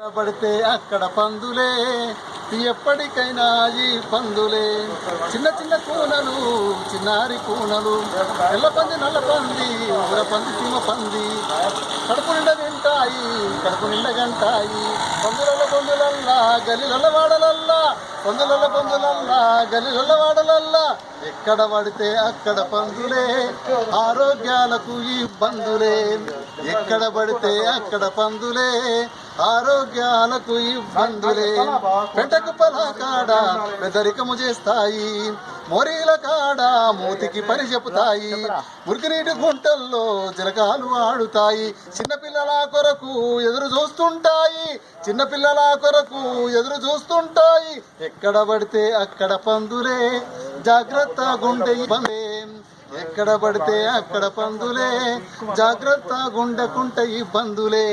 పడితే అక్కడ పందులే ఎప్పటికైనా ఈ పందులే. చిన్న చిన్న కూనలు చిన్నారి కూనలు తెల్ల పంది నల్ల పంది ఊర పంది సీమ పంది. కడుపు నిండా తింటాయి కడుపు నిండా గంటాయి. పందుల పందులల్లా గలిలల్ల వాడలల్లా పందుల పందులల్లా గలిలల్ల వాడలల్లా. ఎక్కడ పడితే అక్కడ పందులే ఆరోగ్యాలకు ఇబ్బందులే ఎక్కడ పడితే అక్కడ పందులే ఆరోగ్యాలకు ఇబ్బందులే పెంటకు కాడ పెదరికము చేస్తాయి మోరీల కాడ మూతికి పని చెబుతాయి. మురికినీటి గుంటల్లో జలకాలు ఆడుతాయి. చిన్నపిల్లల కొరకు ఎదురు చూస్తుంటాయి. చిన్నపిల్లల కొరకు ఎదురు చూస్తుంటాయి. ఎక్కడ పడితే అక్కడ పందులే. జాగ్రత్త గుండె ఇబ్బందే ఎక్కడ పడితే అక్కడ పందులే. జాగ్రత్త గుండెకుంట ఇబ్బందులే.